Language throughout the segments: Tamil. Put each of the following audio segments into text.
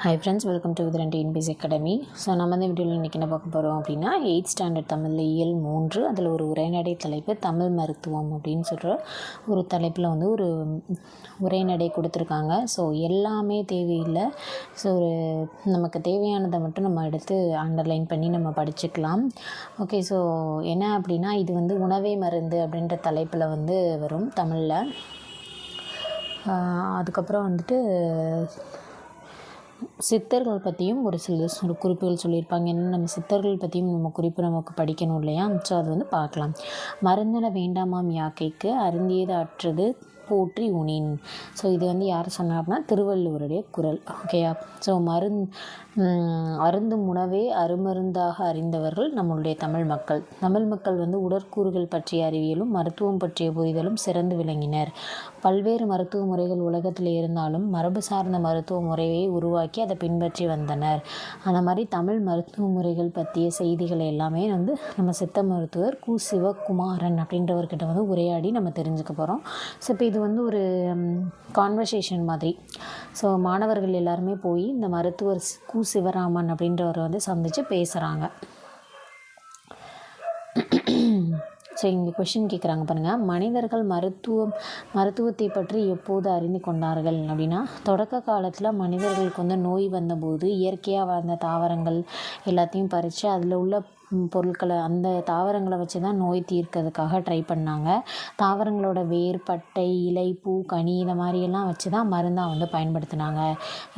Hi friends welcome to with ரெண்டு இன்பிஸ் அகாடமி ஸோ நம்ம இந்த வீடியோவில் இன்றைக்கி என்ன பார்க்க போகிறோம் அப்படின்னா எயிட் ஸ்டாண்டர்ட் தமிழில் இயல் மூன்று அதில் ஒரு உரைநடை தலைப்பு தமிழ் மருத்துவம் அப்படின்னு சொல்கிற ஒரு தலைப்பில் வந்து ஒரு உரைநடை கொடுத்துருக்காங்க. ஸோ எல்லாமே தேவையில்லை. ஸோ ஒரு நமக்கு தேவையானதை மட்டும் நம்ம எடுத்து அண்டர்லைன் பண்ணி நம்ம படிச்சுக்கலாம். ஓகே ஸோ என்ன அப்படின்னா இது வந்து உணவே மருந்து அப்படின்ற தலைப்பில் வந்து வரும் தமிழில். அதுக்கப்புறம் வந்துட்டு சித்தர்கள் பற்றியும் ஒரு சில குறிப்புகள் சொல்லியிருப்பாங்க. ஏன்னா நம்ம சித்தர்கள் பற்றியும் நம்ம குறிப்பு நமக்கு படிக்கணும் இல்லையா? ஸோ அது வந்து பார்க்கலாம். மருந்தன வேண்டாமாம் யாக்கைக்கு அருந்தியது அற்றது போற்றி உனின். ஸோ இது வந்து யார் சொன்னார்னா திருவள்ளுவருடைய குரல். ஓகேயா ஸோ மருந் அருந்தும் உணவே அருமருந்தாக அறிந்தவர்கள் நம்மளுடைய தமிழ் மக்கள். தமிழ் மக்கள் வந்து உடற்கூறுகள் பற்றிய அறிவியலும் மருத்துவம் பற்றிய புரிதலும் சிறந்து விளங்கினர். பல்வேறு மருத்துவ முறைகள் உலகத்தில் இருந்தாலும் மரபு சார்ந்த மருத்துவ முறையை உருவாக்கி அதை பின்பற்றி வந்தனர். அந்த மாதிரி தமிழ் மருத்துவ முறைகள் பற்றிய செய்திகளை எல்லாமே வந்து நம்ம சித்த மருத்துவர் கு. சிவகுமாரன் அப்படின்றவர்கிட்ட வந்து உரையாடி நம்ம தெரிஞ்சுக்க போகிறோம் ஸோ இப்போ இது வந்து ஒரு கான்வர்சேஷன் மாதிரி. ஸோ மாணவர்கள் எல்லாருமே போய் இந்த மருத்துவர் கு. சிவராமன் அப்படின்றவரை வந்து சந்தித்து பேசுகிறாங்க ஸோ இங்கே கொஷின் கேட்குறாங்க பாருங்கள் மனிதர்கள் மருத்துவம் மருத்துவத்தை பற்றி எப்போது அறிந்து கொண்டார்கள் அப்படின்னா தொடக்க காலத்தில் மனிதர்களுக்கு வந்து நோய் வந்தபோது இயற்கையாக வளர்ந்த தாவரங்கள் எல்லாத்தையும் பறித்து அதில் உள்ள பொருட்களை அந்த தாவரங்களை வச்சு தான் நோய் தீர்க்கிறதுக்காக ட்ரை பண்ணாங்க. தாவரங்களோட வேர் பட்டை இலை பூ கனி இந்த மாதிரியெல்லாம் வச்சு தான் மருந்தாக வந்து பயன்படுத்தினாங்க.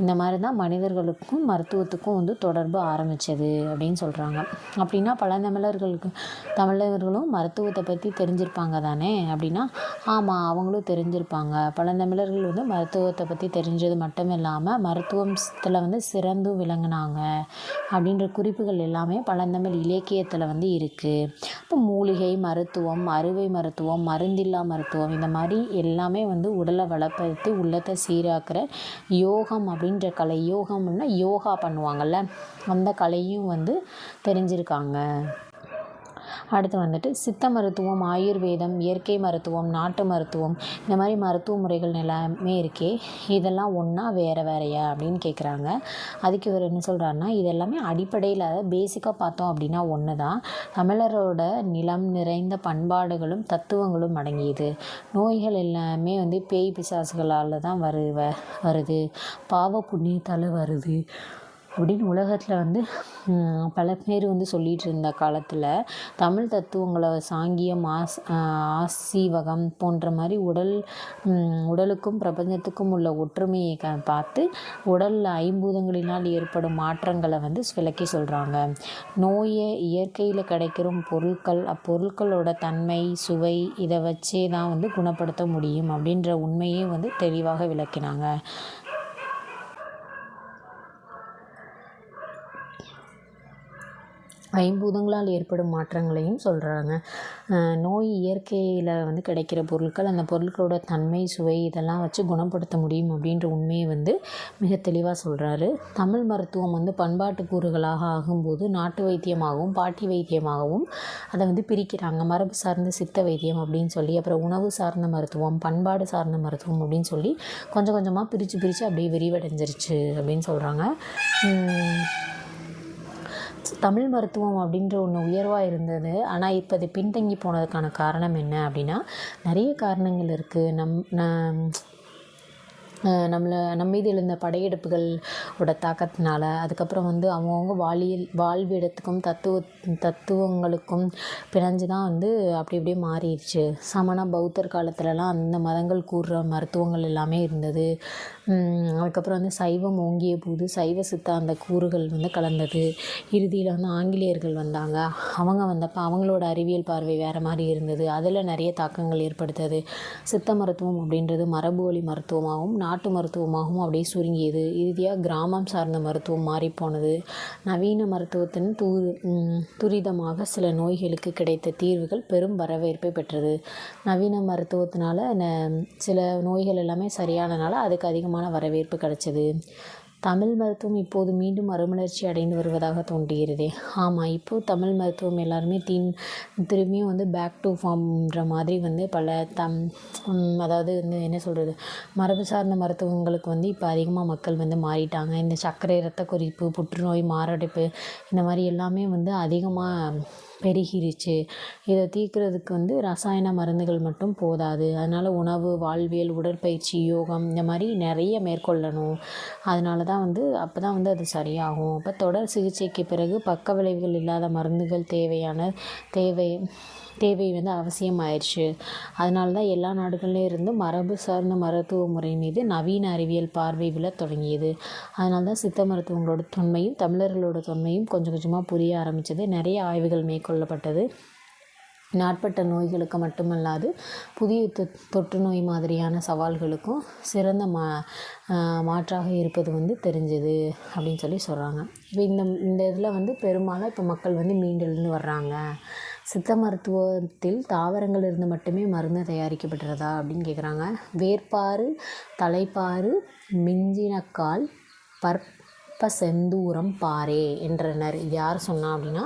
இந்த மாதிரி தான் மனிதர்களுக்கும் மருத்துவத்துக்கும் வந்து தொடர்பு ஆரம்பித்தது அப்படின்னு சொல்கிறாங்க அப்படின்னா பழந்தமிழர்களுக்கு தமிழர்களும் மருத்துவத்தை பற்றி தெரிஞ்சிருப்பாங்க தானே? அப்படின்னா ஆமாம் அவங்களும் தெரிஞ்சிருப்பாங்க. பழந்தமிழர்கள் வந்து மருத்துவத்தை பற்றி தெரிஞ்சது மட்டும் இல்லாமல் மருத்துவத்தில் வந்து சிறந்தும் விளங்கினாங்க. அப்படின்ற குறிப்புகள் எல்லாமே பழந்தமிழ் இலே இலக்கியத்தில் வந்து இருக்குது இப்போ மூலிகை மருத்துவம் அறுவை மருத்துவம் மருந்தில்லா மருத்துவம் இந்த மாதிரி எல்லாமே வந்து உடலை வளப்படுத்தி உள்ளத்தை சீராக்கிற யோகம் அப்படின்ற கலை. யோகம்னா யோகா பண்ணுவாங்கள்ல அந்த கலையும் வந்து தெரிஞ்சிருக்காங்க. அடுத்து வந்துட்டு சித்த மருத்துவம் ஆயுர்வேதம் இயற்கை மருத்துவம் நாட்டு மருத்துவம் இந்த மாதிரி மருத்துவ முறைகள் எல்லாமே இருக்கே. இதெல்லாம் ஒன்றா வேறு வேறையா அப்படின்னு கேட்குறாங்க அதுக்கு இவர் என்ன சொல்கிறாருன்னா இது எல்லாமே அடிப்படையில் பேசிக்காக பார்த்தோம் அப்படின்னா ஒன்று தான் தமிழரோட நிலம் நிறைந்த பண்பாடுகளும் தத்துவங்களும் அடங்கியது. நோய்கள் எல்லாமே வந்து பேய் பிசாசுகளால் தான் வரு வருது. பாவ புண்ணியத்தால் வருது. அப்படின்னு உலகத்தில் வந்து பல பேர் வந்து சொல்லிகிட்டு இருந்த காலத்தில் தமிழ் தத்துவங்களை சாங்கியம் ஆஸ் ஆசீவகம் போன்ற மாதிரி உடல் உடலுக்கும் பிரபஞ்சத்துக்கும் உள்ள ஒற்றுமையை க பார்த்து உடலில் ஐம்பூதங்களினால் ஏற்படும் மாற்றங்களை வந்து விளக்கி சொல்கிறாங்க நோயை இயற்கையில் கிடைக்கிற பொருட்கள் அப்பொருட்களோட தன்மை சுவை இதை வச்சே தான் வந்து குணப்படுத்த முடியும் அப்படின்ற உண்மையே வந்து தெளிவாக விளக்கினாங்க. ஐம்பூதங்களால் ஏற்படும் மாற்றங்களையும் சொல்கிறாங்க நோய் இயற்கையில் வந்து கிடைக்கிற பொருட்கள் அந்த பொருட்களோட தன்மை சுவை இதெல்லாம் வச்சு குணப்படுத்த முடியும் அப்படின்ற உண்மையை வந்து மிக தெளிவாக சொல்கிறாரு தமிழ் மருத்துவம் வந்து பண்பாட்டு கூறுகளாக ஆகும்போது நாட்டு வைத்தியமாகவும் பாட்டி வைத்தியமாகவும் அதை வந்து பிரிக்கிறாங்க. மரபு சார்ந்த சித்த வைத்தியம் அப்படின்னு சொல்லி அப்புறம் உணவு சார்ந்த மருத்துவம் பண்பாடு சார்ந்த மருத்துவம் அப்படின்னு சொல்லி கொஞ்சம் கொஞ்சமாக பிரித்து பிரித்து அப்படியே விரிவடைஞ்சிருச்சு அப்படின்னு சொல்கிறாங்க தமிழ் மருத்துவம் அப்படின்ற ஒன்று உயர்வாக இருந்தது. ஆனால் இப்போ அது பின்தங்கி போனதுக்கான காரணம் என்ன அப்படின்னா நிறைய காரணங்கள் இருக்குது நம் நம்மளை நம்ம மீது எழுந்த படையெடுப்புகளோட தாக்கத்தினால அதுக்கப்புறம் வந்து அவங்கவுங்க வாழியல் வாழ்விடத்துக்கும் தத்துவ தத்துவங்களுக்கும் பிணைஞ்சு தான் வந்து அப்படி அப்படியே மாறிடுச்சு. சமண பௌத்தர் காலத்துலலாம் அந்த மதங்கள் கூறுற மருத்துவங்கள் எல்லாமே இருந்தது. அதுக்கப்புறம் வந்து சைவம் ஓங்கிய போது சைவ சித்தாந்த கூறுகள் வந்து கலந்தது. இறுதியில் வந்து ஆங்கிலேயர்கள் வந்தாங்க. அவங்க வந்தப்போ அவங்களோட அறிவியல் பார்வை வேறு மாதிரி இருந்தது. அதில் நிறைய தாக்கங்கள் ஏற்படுத்தது. சித்த மருத்துவம் அப்படின்றது மரபு வழி மருத்துவமாகவும் நாட்டு மருத்துவமாகவும் அப்படியே சுருங்கியது. இறுதியாக கிராமம் சார்ந்த மருத்துவம் மாறிப்போனது நவீன மருத்துவத்தின் தூ துரிதமாக சில நோய்களுக்கு கிடைத்த தீர்வுகள் பெரும் வரவேற்பை பெற்றது. நவீன மருத்துவத்தினால சில நோய்கள் எல்லாமே சரியானனால அதுக்கு அதிகமான வரவேற்பு கிடச்சிது. தமிழ் மருத்துவம் இப்போது மீண்டும் மறுமலர்ச்சி அடைந்து வருவதாக தோன்றுகிறதே. ஆமாம் இப்போது தமிழ் மருத்துவம் எல்லாருமே தீன் திரும்பியும் வந்து பேக் டு ஃபார்ம்ன்ற மாதிரி வந்து பல தம் அதாவது வந்து என்ன சொல்கிறது மரபு சார்ந்த மருத்துவங்களுக்கு வந்து இப்போ அதிகமாக மக்கள் வந்து மாறிட்டாங்க. இந்த சர்க்கரை ரத்த குறிப்பு புற்றுநோய் மாரடைப்பு இந்த மாதிரி எல்லாமே வந்து அதிகமாக பெருகிருச்சு. இதை தீர்க்குறதுக்கு வந்து ரசாயன மருந்துகள் மட்டும் போதாது. அதனால் உணவு வாழ்வியல் உடற்பயிற்சி யோகம் இந்த மாதிரி நிறைய மேற்கொள்ளணும். அதனால தான் வந்து அப்போ தான் வந்து அது சரியாகும். அப்போ தொடர் சிகிச்சைக்கு பிறகு பக்க விளைவுகள் இல்லாத மருந்துகள் தேவையான தேவை தேவை வந்து அவசியமாயிருச்சு. அதனால தான் எல்லா நாடுகள்லேயும் இருந்து மரபு சார்ந்த மருத்துவ முறை மீது நவீன அறிவியல் பார்வை விழத் தொடங்கியது. அதனால தான் சித்த மருத்துவங்களோட தொன்மையும் தமிழர்களோட தொன்மையும் கொஞ்சம் கொஞ்சமாக புரிய ஆரம்பித்தது நிறைய ஆய்வுகள் மேற்கொள்ளப்பட்டது நாட்பட்ட நோய்களுக்கு மட்டுமல்லாது புதிய தொற்று நோய் மாதிரியான சவால்களுக்கும் சிறந்த மா மாற்றாக இருப்பது வந்து தெரிஞ்சது அப்படின்னு சொல்லி சொல்கிறாங்க இப்போ இந்த இந்த இதில் வந்து பெரும்பாலும் இப்போ மக்கள் வந்து மீண்டெழுந்து வர்றாங்க. சித்த மருத்துவத்தில் தாவரங்கள் இருந்து மட்டுமே மருந்து தயாரிக்கப்படுறதா அப்படின்னு கேட்குறாங்க வேர்ப்பாறு தலைப்பாறு மிஞ்சினக்கால் பற் இப்போ செந்தூரம் பாரே என்றனர். இது யார் சொன்னா அப்படின்னா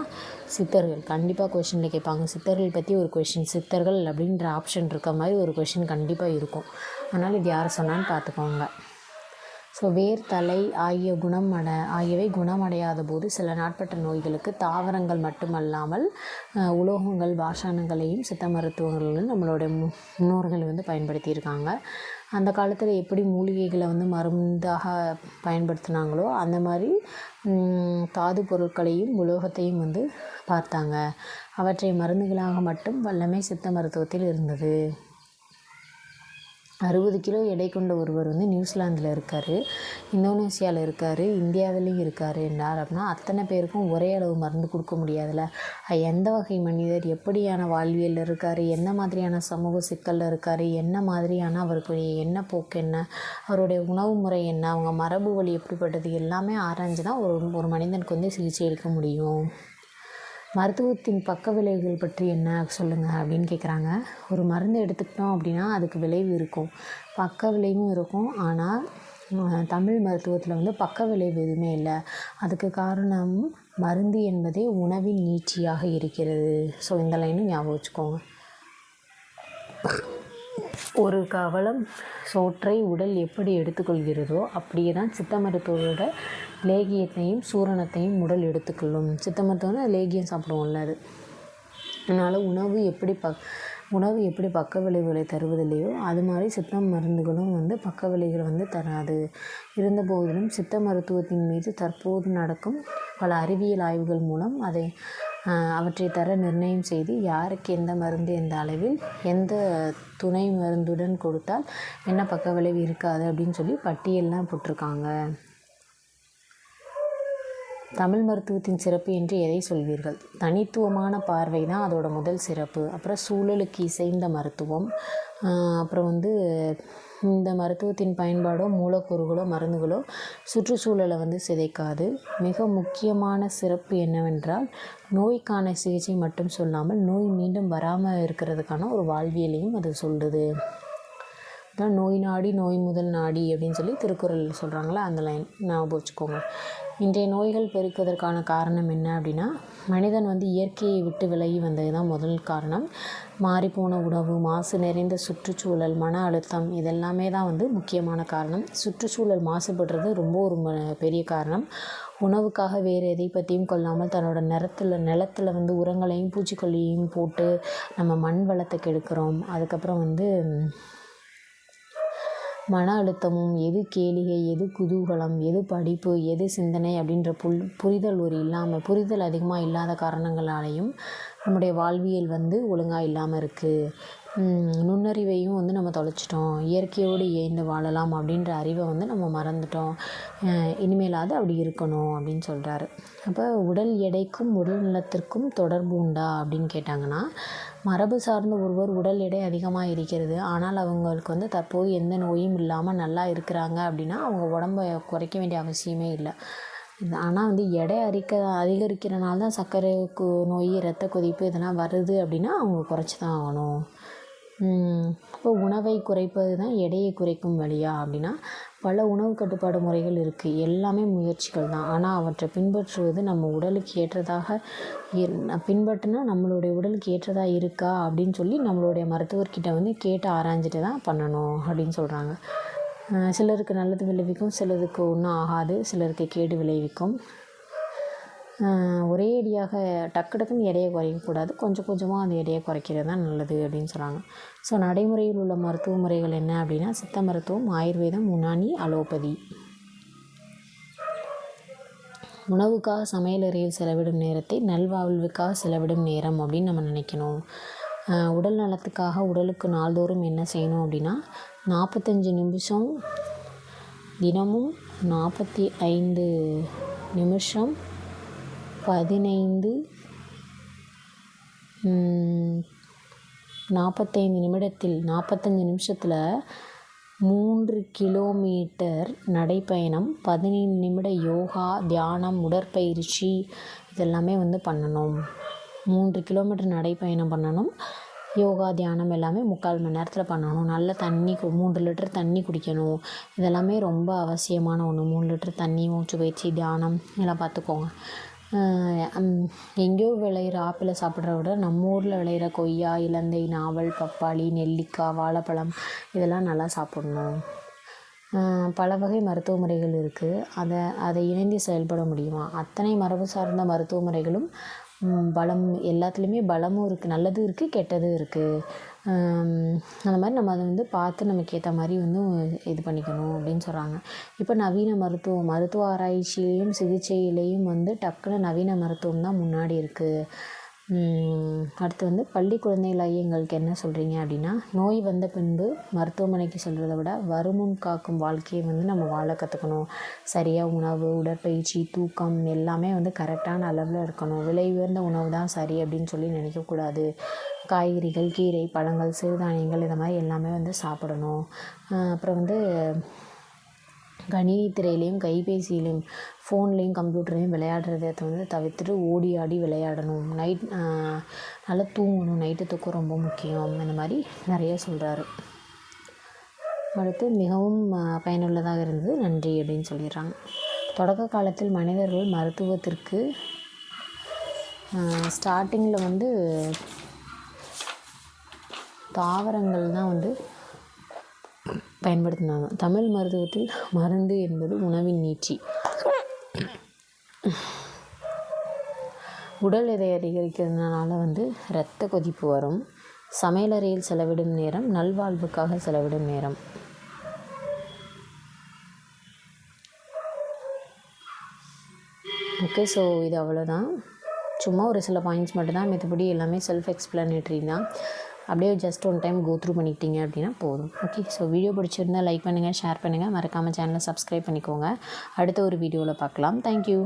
சித்தர்கள். கண்டிப்பாக கொஷினில் கேட்பாங்க. சித்தர்கள் பற்றி ஒரு கொஷின் சித்தர்கள் அப்படின்ற ஆப்ஷன் இருக்க மாதிரி ஒரு கொஷின் கண்டிப்பாக இருக்கும். அதனால் இது யார் சொன்னான்னு பார்த்துக்கோங்க. ஸோ வேர் தலை ஆகிய குணம் அட ஆகியவை குணமடையாத போது சில நாட்பட்ட நோய்களுக்கு தாவரங்கள் மட்டுமல்லாமல் உலோகங்கள் பாஷானங்களையும் சித்த மருத்துவங்களும் நம்மளுடைய மு முன்னோர்கள் வந்து பயன்படுத்தியிருக்காங்க. அந்த காலத்தில் எப்படி மூலிகைகளை வந்து மருந்தாக பயன்படுத்தினாங்களோ அந்த மாதிரி தாது பொருட்களையும் உலோகத்தையும் வந்து பார்த்தாங்க. அவற்றை மருந்துகளாக மட்டும் வல்லமை சித்த மருத்துவத்தில் இருந்தது. அறுபது கிலோ எடை கொண்ட ஒருவர் வந்து நியூசிலாந்தில் இருக்கார் இந்தோனேசியாவில் இருக்கார் இந்தியாவிலையும் இருக்கார் என்றார். அப்படின்னா அத்தனை பேருக்கும் ஒரே அளவு மருந்து கொடுக்க முடியாதுல்ல. எந்த வகை மனிதர் எப்படியான வாழ்வியலில் இருக்கார் எந்த மாதிரியான சமூக சிக்கலில் இருக்கார் என்ன மாதிரியான அவருக்குரிய என்ன போக்கு என்ன அவருடைய உணவு முறை என்ன அவங்க மரபு வழி எப்படிப்பட்டது எல்லாமே ஆராய்ஞ்சு தான் ஒரு ஒரு மனிதனுக்கு வந்து சிகிச்சை அளிக்க முடியும். மருத்துவத்தின் பக்க விளைவுகள் பற்றி என்ன சொல்லுங்கள் அப்படின்னு கேட்குறாங்க ஒரு மருந்து எடுத்துக்கிட்டோம் அப்படின்னா அதுக்கு விளைவு இருக்கும். பக்க விளைவும் இருக்கும். ஆனால் தமிழ் மருத்துவத்தில் வந்து பக்க விளைவு எதுவுமே இல்லை. அதுக்கு காரணம் மருந்து என்பதே உணவின் நீட்சியாக இருக்கிறது. ஸோ இந்த லைனும் ஞாபகம் வச்சுக்கோங்க. ஒரு கவலம் சோற்றை உடல் எப்படி எடுத்துக்கொள்கிறதோ அப்படியே தான் சித்த மருத்துவரோட லேகியத்தையும் சூரணத்தையும் உடல் எடுத்துக்கொள்ளும். சித்த மருத்துவம்னா லேகியம் சாப்பிடுவோம்ல அது. அதனால் உணவு எப்படி ப உணவு எப்படி பக்க விளைவுகளை தருவதில்லையோ அது மாதிரி சித்த மருந்துகளும் வந்து பக்க விளைவுகளை வந்து தராது. இருந்தபோதிலும் சித்த மருத்துவத்தின் மீது தற்போது நடக்கும் பல அறிவியல் ஆய்வுகள் மூலம் அதை அவற்றை தர நிர்ணயம் செய்து யாருக்கு எந்த மருந்து எந்த அளவில் எந்த துணை மருந்துடன் கொடுத்தால் என்ன பக்க விளைவு இருக்காது அப்படின்னு சொல்லி பட்டியல்லாம் போட்டிருக்காங்க. தமிழ் மருத்துவத்தின் சிறப்பு என்று எதை சொல்வீர்கள்? தனித்துவமான பார்வை தான் அதோட முதல் சிறப்பு. அப்புறம் சூழலுக்கு இசைந்த மருத்துவம். அப்புறம் வந்து இந்த மருத்துவத்தின் பயன்பாடோ மூலக்கூறுகளோ மருந்துகளோ சுற்றுச்சூழலை வந்து சிதைக்காது. மிக முக்கியமான சிறப்பு என்னவென்றால் நோய்க்கான சிகிச்சை மட்டும் சொல்லாமல் நோய் மீண்டும் வராமல் இருக்கிறதுக்கான ஒரு வாழ்வியலையும் அது சொல்லுது. அதான் நோய் நாடி நோய் முதல் நாடி அப்படின்னு சொல்லி திருக்குறள் சொல்கிறாங்களா அந்த லைன் ஞாபகம் வச்சுக்கோங்க. இன்றைய நோய்கள் பெருக்குவதற்கான காரணம் என்ன அப்படின்னா மனிதன் வந்து இயற்கையை விட்டு விலகி வந்தது தான் முதல் காரணம். மாறிப்போன உணவு மாசு நிறைந்த சுற்றுச்சூழல் மன அழுத்தம் இதெல்லாமே தான் வந்து முக்கியமான காரணம். சுற்றுச்சூழல் மாசுபடுறது ரொம்ப ஒரு பெரிய காரணம். உணவுக்காக வேறு எதை பற்றியும் கொள்ளாமல் தன்னோட நிறத்தில் நிலத்தில் வந்து உரங்களையும் பூச்சிக்கொல்லியையும் போட்டு நம்ம மண் வளத்தை கெடுக்கிறோம். அதுக்கப்புறம் வந்து மன அழுத்தமும் எது கேளிகை எது குதூகலம் எது படிப்பு எது சிந்தனை அப்படின்ற புல் புரிதல் ஒரு இல்லாமல் புரிதல் அதிகமாக இல்லாத காரணங்களாலையும் நம்முடைய வாழ்வியல் வந்து ஒழுங்காக இல்லாமல் இருக்குது நுண்ணறிவையும் வந்து நம்ம தொலைச்சிட்டோம். இயற்கையோடு இயைந்து வாழலாம் அப்படின்ற அறிவை வந்து நம்ம மறந்துட்டோம். இனிமேலாவது அப்படி இருக்கணும் அப்படின்னு சொல்கிறாரு அப்போ உடல் எடைக்கும் உடல் நலத்திற்கும் தொடர்பு உண்டா அப்படின்னு கேட்டாங்கன்னா மரபு சார்ந்த ஒருவர் உடல் எடை அதிகமாக இருக்கிறது. ஆனால் அவங்களுக்கு வந்து தற்போது எந்த நோயும் இல்லாமல் நல்லா இருக்கிறாங்க அப்படின்னா அவங்க உடம்ப குறைக்க வேண்டிய அவசியமே இல்லை. ஆனால் வந்து எடை அரிக்க அதிகரிக்கிறனால தான் சர்க்கரை நோய் ரத்த கொதிப்பு இதெல்லாம் வருது அப்படின்னா அவங்க குறைச்சி தான் ஆகணும். இப்போ உணவை குறைப்பது தான் எடையை குறைக்கும் வழியா அப்படின்னா பல உணவு கட்டுப்பாடு முறைகள் இருக்குது எல்லாமே முயற்சிகள் தான். ஆனால் அவற்றை பின்பற்றுவது நம்ம உடலுக்கு ஏற்றதாக பின்பற்றினா நம்மளுடைய உடலுக்கு ஏற்றதாக இருக்கா அப்படின்னு சொல்லி நம்மளுடைய மருத்துவர்கிட்ட வந்து கேட்டு ஆராய்ஞ்சிட்டு தான் பண்ணணும் அப்படின்னு சொல்கிறாங்க சிலருக்கு நல்லது விளைவிக்கும் சிலருக்கு ஒன்றும் ஆகாது சிலருக்கு கேடு விளைவிக்கும். ஒரே அடியாக டக்கு டக்குன்னு எடையை குறைக்கக்கூடாது. கொஞ்சம் கொஞ்சமாக அந்த எடையை குறைக்கிறது தான் நல்லது அப்படின்னு சொல்கிறாங்க ஸோ நடைமுறையில் உள்ள மருத்துவ முறைகள் என்ன அப்படின்னா சித்த மருத்துவம் ஆயுர்வேதம் உனானி அலோபதி. உணவுக்காக சமையலறையில் செலவிடும் நேரத்தை நல்வாழ்வுக்காக செலவிடும் நேரம் அப்படின்னு நம்ம நினைக்கணும். உடல் நலத்துக்காக உடலுக்கு நாள்தோறும் என்ன செய்யணும் அப்படின்னா நாற்பத்தஞ்சு நிமிஷம் தினமும் நாற்பத்தி ஐந்து நிமிஷம் பதினைந்து நாற்பத்தைந்து நிமிடத்தில் நாற்பத்தஞ்சு நிமிஷத்தில் மூன்று கிலோமீட்டர் நடைப்பயணம் பதினைந்து நிமிட யோகா தியானம் உடற்பயிற்சி இதெல்லாமே வந்து பண்ணணும். மூன்று கிலோமீட்டர் நடைப்பயணம் பண்ணணும். யோகா தியானம் எல்லாமே முக்கால் மணி நேரத்தில் பண்ணணும். நல்ல தண்ணி கு மூன்று லிட்டர் தண்ணி குடிக்கணும். இதெல்லாமே ரொம்ப அவசியமான ஒன்று மூணு லிட்டர் தண்ணி மூச்சு பயிற்சி தியானம் இதெல்லாம் பார்த்துக்கோங்க. எங்கேயோ விளையிற ஆப்பிளை சாப்பிட்றத விட நம்ம ஊரில் விளையிற கொய்யா இலந்தை நாவல் பப்பாளி நெல்லிக்காய் வாழைப்பழம் இதெல்லாம் நல்லா சாப்பிட்ணும். பல வகை மருத்துவ முறைகள் இருக்குது அதை அதை இணைந்து செயல்பட முடியுமா? அத்தனை மரபு சார்ந்த மருத்துவ முறைகளும் பலம் எல்லாத்துலேயுமே பலமும் இருக்குது நல்லதும் இருக்குது கெட்டதும் இருக்குது அந்த மாதிரி நம்ம அதை வந்து பார்த்து நமக்கு ஏற்ற மாதிரி வந்து இது பண்ணிக்கணும் அப்படின்னு சொல்கிறாங்க இப்போ நவீன மருத்துவம் மருத்துவ ஆராய்ச்சியிலையும் சிகிச்சையிலையும் வந்து டக்குனு நவீன மருத்துவம் தான் முன்னாடி இருக்குது அடுத்து வந்து பள்ளி குழந்தைகள் ஐயங்களுக்கு என்ன சொல்கிறீங்க அப்படின்னா நோய் வந்த பின்பு மருத்துவமனைக்கு சொல்கிறத விட வருமுன் காக்கும் வாழ்க்கையை வந்து நம்ம வாழ கற்றுக்கணும் சரியாக உணவு உடற்பயிற்சி தூக்கம் எல்லாமே வந்து கரெக்டான அளவில் இருக்கணும். விலை உயர்ந்த உணவு தான் சரி அப்படின்னு சொல்லி நினைக்கக்கூடாது. காய்கறிகள் கீரை பழங்கள் சிறுதானியங்கள் இந்த மாதிரி எல்லாமே வந்து சாப்பிடணும். அப்புறம் வந்து கணினி திரையிலையும் கைபேசியிலையும் ஃபோன்லேயும் கம்ப்யூட்டர்லேயும் விளையாடுறத வந்து தவிர்த்துட்டு ஓடி ஆடி விளையாடணும். நைட் நல்லா தூங்கணும். நைட்டு தூக்கம் ரொம்ப முக்கியம். இந்த மாதிரி நிறைய சொல்கிறாரு அடுத்து மிகவும் பயனுள்ளதாக இருந்தது. நன்றி அப்படின்னு சொல்லிடுறாங்க. தொடக்க காலத்தில் மனிதர்கள் மருத்துவத்திற்கு ஸ்டார்டிங்கில் வந்து தாவரங்கள் தான் வந்து பயன்படுத்தினாங்க. தமிழ் மருத்துவத்தில் மருந்து என்பது உணவின் நீட்சி. உடல் எடை அதிகரிக்கிறதுனால வந்து இரத்த கொதிப்பு வரும். சமையலறையில் செலவிடும் நேரம் நல்வாழ்வுக்காக செலவிடும் நேரம். ஓகே ஸோ இது அவ்வளோதான் சும்மா ஒரு சில பாயிண்ட்ஸ் மட்டும்தான். மற்றபடி எல்லாமே செல்ஃப் எக்ஸ்பிளனேட்ரி தான். அப்படியே just one time go through பண்ணிக்கிட்டீங்க அப்படின்னா போதும். ஓகே ஸோ வீடியோ பிடிச்சிருந்தால் லைக் பண்ணுங்கள் ஷேர் பண்ணுங்கள் மறக்காமல் சேனலை சப்ஸ்கிரைப் பண்ணிக்கோங்க. அடுத்த ஒரு வீடியோவில் பார்க்கலாம். தேங்க்யூ